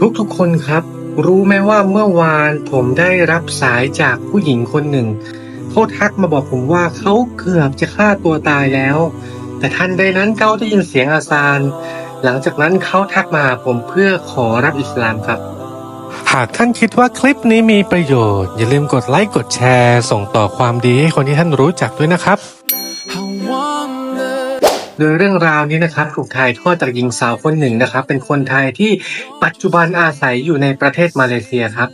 ทุกทุกคนครับ รู้ไหมว่าเมื่อวานผมได้รับสายจากผู้หญิงคนหนึ่งเขาทักมาบอกผมว่าเขาเกือบจะฆ่าตัวตายแล้ว แต่ทันใดนั้นเขาได้ยินเสียงอาซานหลังจากนั้นเขาทักมาผมเพื่อขอรับอิสลามครับ หากท่านคิดว่าคลิปนี้มีประโยชน์ อย่าลืมกดไลค์กดแชร์ ส่งต่อความดีให้คนที่ท่านรู้จักด้วยนะครับ โดยเรื่องราวนี้นะครับถูกถ่ายทอดจากหญิงสาวคนหนึ่งนะครับ เป็นคนไทยที่ปัจจุบันอาศัยอยู่ในประเทศมาเลเซียครับ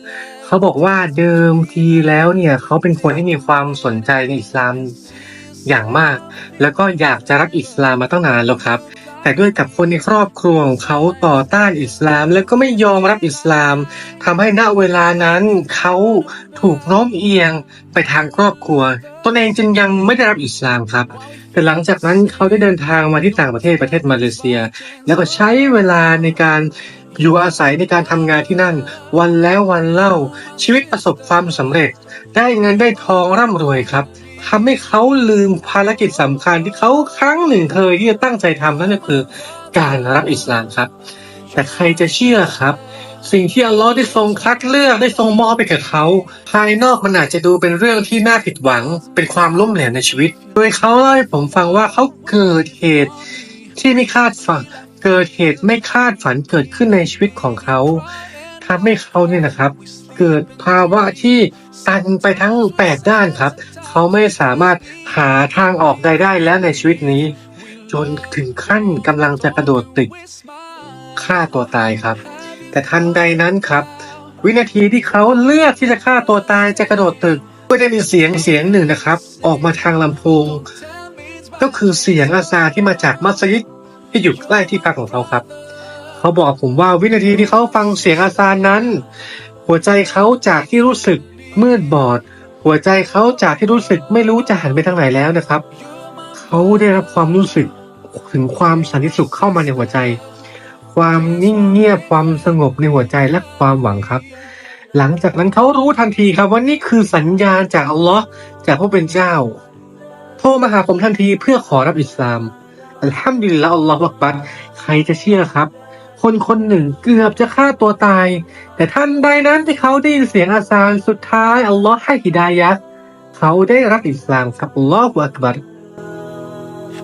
เขาบอกว่าเดิมทีแล้วเนี่ยเขาเป็นคนที่มีความสนใจในอิสลามอย่างมาก แล้วก็อยากจะรับอิสลามมาตั้งนานแล้วครับ แต่ด้วยกับคนในครอบครัวของเขาต่อต้านอิสลาม แล้วก็ไม่ยอมรับอิสลามทำให้ณเวลานั้นเขาถูกโน้มเอียงไปทางครอบครัวตนเองจึงยังไม่ได้รับอิสลามครับ แต่หลังจากนั้นเขาได้เดินทางมาที่ต่างประเทศประเทศมาเลเซีย แล้วก็ใช้เวลาในการอยู่อาศัยในการทำงานที่นั่น วันแล้ววันเล่าชีวิตประสบความสำเร็จ ได้เงินได้ทองร่ำรวยครับ ทำให้เขาลืมภารกิจสำคัญที่เขาครั้งหนึ่งเคยที่จะตั้งใจทำนั่นก็คือการรับอิสลามครับ แต่ใครจะเชื่อครับ สิ่งที่อัลลอฮ์ได้ทรงคัดเลือกได้ทรงมอบไปกับเขาภายนอกมันอาจจะดูเป็นเรื่องที่น่าผิดหวัง เป็นความล้มเหลวในชีวิต โดยเขาเล่าให้ผมฟังว่าเขาเกิดเหตุที่ไม่คาดฝันเกิดเหตุไม่คาดฝันเกิดขึ้นในชีวิตของเขาทำให้เขาเนี่ยนะครับ เกิดภาวะที่ตันไปทั้งแปดด้านครับ เขาไม่สามารถหาทางออกใดได้แล้วในชีวิตนี้ จนถึงขั้นกำลังจะกระโดดตึกฆ่าตัวตายครับ แต่ทันใดนั้นครับ วินาทีที่เขาเลือกที่จะฆ่าตัวตายจะกระโดดตึกก็ได้มีเสียงเสียงหนึ่งนะครับ ออกมาทางลำโพง ก็คือเสียงอาซาที่มาจากมัสยิดที่อยู่ใกล้ที่พักของเขาครับ เขาบอกผมว่าวินาทีที่เขาฟังเสียงอาซานนั้น หัวใจเขาจากที่รู้สึกมืดบอด หัวใจเขาจากที่รู้สึกไม่รู้จะหันไปทางไหนแล้วนะครับ เขาได้รับความรู้สึกถึงความสันติสุขเข้ามาในหัวใจ ความนิ่งเงียบความสงบในหัวใจและความหวังครับ หลังจากนั้นเขารู้ทันทีครับว่านี่คือสัญญาณจากอัลลอฮ์จากผู้เป็นเจ้า โทรมาหาผมทันทีเพื่อขอรับอิสลามอัลฮัมดุลิลละอัลลอฮฺอักบัรใครจะเชื่อครับ คนคนหนึ่งเกือบจะฆ่าตัวตาย แต่ท่านใดนั้นที่เขาได้ยินเสียงอาซานสุดท้ายอัลลอฮ์ให้ฮิดายะห์เขาได้รับอิสลามครับอัลลอฮฺอักบัร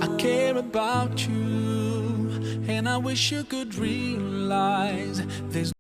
I care about you, and I wish you could realize there's